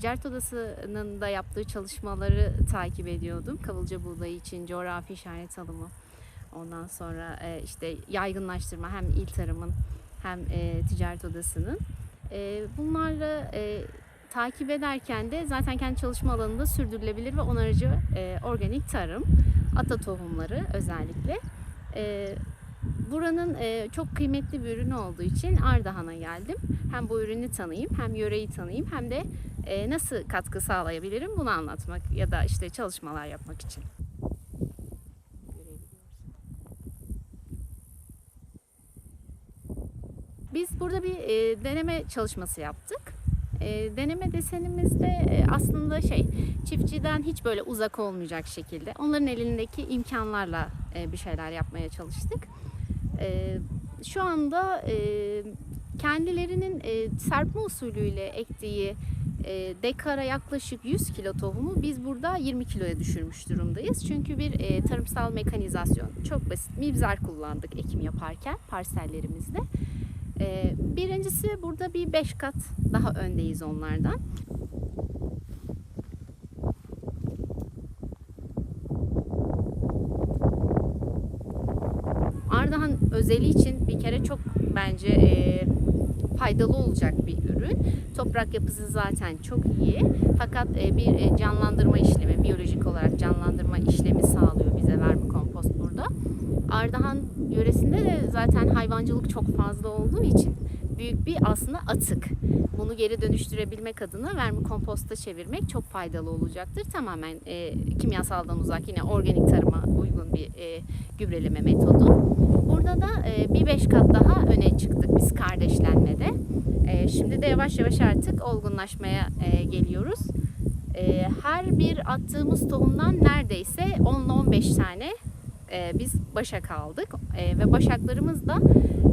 Ticaret Odası'nın da yaptığı çalışmaları takip ediyordum. Kavılca buğdayı için coğrafi işaret alımı. Ondan sonra e, işte yaygınlaştırma hem il tarımın hem e, Ticaret Odası'nın. E, bunlarla e, takip ederken de zaten kendi çalışma alanında sürdürülebilir ve onarıcı e, organik tarım, ata tohumları özellikle. E, buranın e, çok kıymetli bir ürünü olduğu için Ardahan'a geldim. Hem bu ürünü tanıyayım, hem yöreyi tanıyayım, hem de e, nasıl katkı sağlayabilirim bunu anlatmak ya da işte çalışmalar yapmak için. Biz burada bir e, deneme çalışması yaptık. E, deneme desenimizde e, aslında şey çiftçiden hiç böyle uzak olmayacak şekilde onların elindeki imkanlarla e, bir şeyler yapmaya çalıştık. E, şu anda e, kendilerinin e, serpme usulüyle ektiği e, dekara yaklaşık 100 kilo tohumu biz burada 20 kiloya düşürmüş durumdayız. Çünkü bir tarımsal mekanizasyon çok basit mibzar kullandık ekim yaparken parsellerimizde. Birincisi burada bir 5 kat daha öndeyiz onlardan. Ardahan özeli için bir kere çok bence e, faydalı olacak bir ürün. Toprak yapısı zaten çok iyi. Fakat e, bir e, canlandırma işlemi, biyolojik olarak canlandırma işlemi sağlıyor bize vermikompost burada. Ardahan yöresinde de zaten hayvancılık çok fazla olduğu için büyük bir aslında atık. Bunu geri dönüştürebilmek adına vermikomposta çevirmek çok faydalı olacaktır. Tamamen e, kimyasaldan uzak yine organik tarıma uygun bir e, gübreleme metodu. Burada da e, bir beş kat daha öne çıktık biz kardeşlenmede. E, şimdi de yavaş yavaş artık olgunlaşmaya e, geliyoruz. E, her bir attığımız tohumdan neredeyse 10 ile 15 tane e, biz başak aldık. E, ve başaklarımız da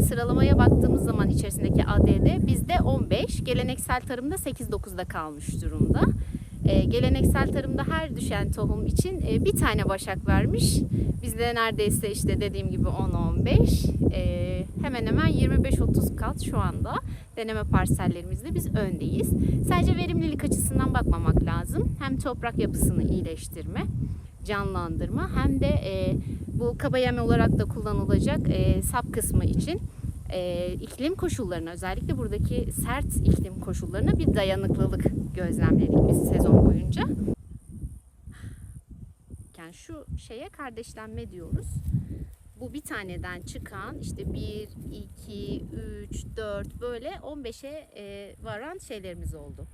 sıralamaya baktığımız zaman içerisindeki ADD bizde 15, geleneksel tarımda 8-9'da kalmış durumda. E, geleneksel tarımda her düşen tohum için e, bir tane başak vermiş. Bizde neredeyse işte dediğim gibi 10-15, e, hemen hemen 25-30 kat şu anda deneme parsellerimizde biz öndeyiz. Sadece verimlilik açısından bakmamak lazım. Hem toprak yapısını iyileştirme, canlandırma hem de e, bu kaba yem olarak da kullanılacak e, sap kısmı için e, iklim koşullarına özellikle buradaki sert iklim koşullarına bir dayanıklılık gözlemledik biz sezon boyunca. Yani şu şeye kardeşlenme diyoruz. Bu bir taneden çıkan işte 1, 2, 3, 4 böyle 15'e e, varan şeylerimiz oldu.